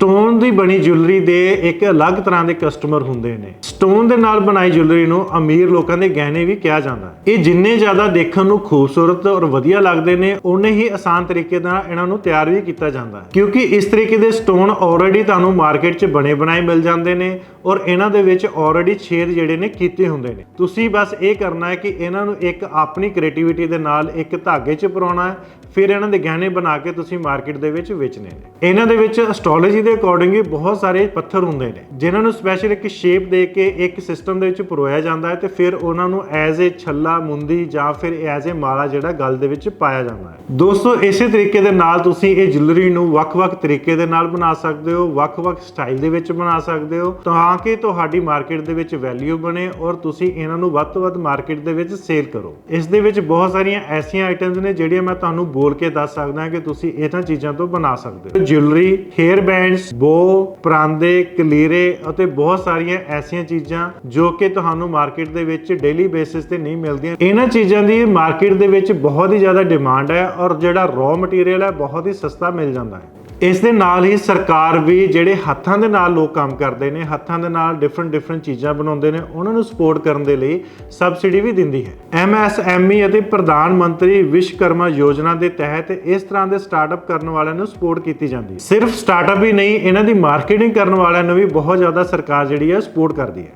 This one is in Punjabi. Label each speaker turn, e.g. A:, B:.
A: ਸਟੋਨ ਦੀ ਬਣੀ ਜੁਐਲਰੀ ਦੇ ਇੱਕ ਅਲੱਗ ਤਰ੍ਹਾਂ ਦੇ ਕਸਟਮਰ ਹੁੰਦੇ ਨੇ। ਸਟੋਨ ਦੇ ਨਾਲ ਬਣਾਈ ਜੁਐਲਰੀ ਨੂੰ ਅਮੀਰ ਲੋਕਾਂ ਦੇ ਗਹਿਣੇ ਵੀ ਕਿਹਾ ਜਾਂਦਾ ਹੈ। ਇਹ ਜਿੰਨੇ ਜ਼ਿਆਦਾ ਦੇਖਣ ਨੂੰ ਖੂਬਸੂਰਤ ਔਰ ਵਧੀਆ ਲੱਗਦੇ ਨੇ ਉਨੇ ਹੀ ਆਸਾਨ ਤਰੀਕੇ ਨਾਲ ਇਹਨਾਂ ਨੂੰ ਤਿਆਰ ਵੀ ਕੀਤਾ ਜਾਂਦਾ ਹੈ। ਕਿਉਂਕਿ ਇਸ ਤਰੀਕੇ ਦੇ ਸਟੋਨ ਆਲਰੇਡੀ ਤੁਹਾਨੂੰ ਮਾਰਕੀਟ 'ਚ ਬਣੇ ਬਣਾਏ ਮਿਲ ਜਾਂਦੇ ਨੇ ਔਰ ਇਹਨਾਂ ਦੇ ਵਿੱਚ ਆਲਰੇਡੀ ਛੇਦ ਜਿਹੜੇ ਨੇ ਕੀਤੇ ਹੁੰਦੇ ਨੇ। ਤੁਸੀਂ ਬਸ ਇਹ ਕਰਨਾ ਹੈ ਕਿ ਇਹਨਾਂ ਨੂੰ ਇੱਕ ਆਪਣੀ ਕ੍ਰੀਏਟੀਵਿਟੀ ਦੇ ਨਾਲ ਇੱਕ ਧਾਗੇ 'ਚ ਪਰਾਉਣਾ ਹੈ, ਫਿਰ ਇਹਨਾਂ ਦੇ ਗਹਿਣੇ ਬਣਾ ਕੇ ਤੁਸੀਂ ਮਾਰਕੀਟ ਦੇ ਵਿੱਚ ਵੇਚਣੇ ਨੇ। ਇਹਨਾਂ ਦੇ ਵਿੱਚ ਐਸਟ੍ਰੋਲੋਜੀ ਦੇ ਅਕੋਰਡਿੰਗ ਹੀ ਬਹੁਤ ਸਾਰੇ ਪੱਥਰ ਹੁੰਦੇ ਨੇ, ਜਿਨ੍ਹਾਂ ਨੂੰ ਸਪੈਸ਼ਲ ਇੱਕ ਸ਼ੇਪ ਦੇ ਕੇ ਇੱਕ ਸਿਸਟਮ ਦੇ ਵਿੱਚ ਪਰੋਇਆ ਜਾਂਦਾ ਹੈ ਤੇ ਫਿਰ ਉਹਨਾਂ ਨੂੰ ਐਜ਼ ਏ ਛੱਲਾ, ਮੁੰਦੀ ਜਾਂ ਫਿਰ ਐਜ਼ ਏ ਮਾਲਾ ਜਿਹੜਾ ਗਲ ਦੇ ਵਿੱਚ ਪਾਇਆ ਜਾਂਦਾ ਹੈ। ਦੋਸਤੋ, ਇਸੇ ਤਰੀਕੇ ਦੇ ਨਾਲ ਤੁਸੀਂ ਇਹ ਜੁਐਲਰੀ ਨੂੰ ਵੱਖ-ਵੱਖ ਤਰੀਕੇ ਦੇ ਨਾਲ ਬਣਾ ਸਕਦੇ ਹੋ, ਵੱਖ-ਵੱਖ ਸਟਾਈਲ ਦੇ ਵਿੱਚ ਬਣਾ ਸਕਦੇ ਹੋ, ਤਾਂ ਕਿ ਤੁਹਾਡੀ ਮਾਰਕੀਟ ਦੇ ਵਿੱਚ ਵੈਲਿਊ ਬਣੇ ਔਰ ਤੁਸੀਂ ਇਹਨਾਂ ਨੂੰ ਵੱਧ ਤੋਂ ਵੱਧ ਮਾਰਕੀਟ ਦੇ ਵਿੱਚ ਸੇਲ ਕਰੋ। ਇਸ ਦੇ ਵਿੱਚ ਬਹੁਤ ਸਾਰੀਆਂ ਐਸੀਆਂ ਆਈਟਮਸ ਨੇ ਜਿਹੜੀਆਂ ਮੈਂ ਤੁਹਾਨੂੰ ਬੋਲ ਕੇ ਦੱਸ ਸਕਦਾ ਕਿ ਤੁਸੀਂ ਇਹਨਾਂ ਚੀਜ਼ਾਂ ਤੋਂ ਬਣਾ ਸਕਦੇ ਹੋ। ਜੁਐਲਰੀ ਹੇਅਰ ਬੈਂਡਸ ਬੋ ਪਰਾਂਦੇ, ਕਲੀਰੇ ਅਤੇ ਬਹੁਤ ਸਾਰੀਆਂ ਐਸੀਆਂ ਚੀਜ਼ਾਂ ਜੋ ਕਿ ਤੁਹਾਨੂੰ ਮਾਰਕੀਟ ਦੇ ਵਿੱਚ ਡੇਲੀ ਬੇਸਿਸ ਤੇ ਨਹੀਂ ਮਿਲਦੀਆਂ। ਇਹਨਾਂ ਚੀਜ਼ਾਂ ਦੀ ਮਾਰਕੀਟ ਦੇ ਵਿੱਚ ਬਹੁਤ ਹੀ ਜ਼ਿਆਦਾ ਡਿਮਾਂਡ ਹੈ ਔਰ ਜਿਹੜਾ ਰॉ ਮਟੀਰੀਅਲ ਹੈ ਬਹੁਤ ਹੀ ਸਸਤਾ ਮਿਲ ਜਾਂਦਾ ਹੈ। ਇਸ ਦੇ ਨਾਲ ਹੀ ਸਰਕਾਰ ਵੀ ਜਿਹੜੇ ਹੱਥਾਂ ਦੇ ਨਾਲ ਲੋਕ ਕੰਮ ਕਰਦੇ ਨੇ, ਹੱਥਾਂ ਦੇ ਨਾਲ ਡਿਫਰੈਂਟ ਡਿਫਰੈਂਟ ਚੀਜ਼ਾਂ ਬਣਾਉਂਦੇ ਨੇ, ਉਹਨਾਂ ਨੂੰ ਸਪੋਰਟ ਕਰਨ ਦੇ ਲਈ ਸਬਸਿਡੀ ਵੀ ਦਿੰਦੀ ਹੈ। ਐਮਐਸਐਮਈ ਅਤੇ ਪ੍ਰਧਾਨ ਮੰਤਰੀ ਵਿਸ਼ਵਕਰਮਾ ਯੋਜਨਾ ਦੇ ਤਹਿਤ ਇਸ ਤਰ੍ਹਾਂ ਦੇ ਸਟਾਰਟਅਪ ਕਰਨ ਵਾਲਿਆਂ ਨੂੰ ਸਪੋਰਟ ਕੀਤੀ ਜਾਂਦੀ ਹੈ। ਸਿਰਫ ਸਟਾਰਟਅਪ ਹੀ ਨਹੀਂ, ਇਹਨਾਂ ਦੀ ਮਾਰਕੀਟਿੰਗ ਕਰਨ ਵਾਲਿਆਂ ਨੂੰ ਵੀ ਬਹੁਤ ਜ਼ਿਆਦਾ ਸਰਕਾਰ ਜਿਹੜੀ ਹੈ ਸਪੋਰਟ ਕਰਦੀ ਹੈ।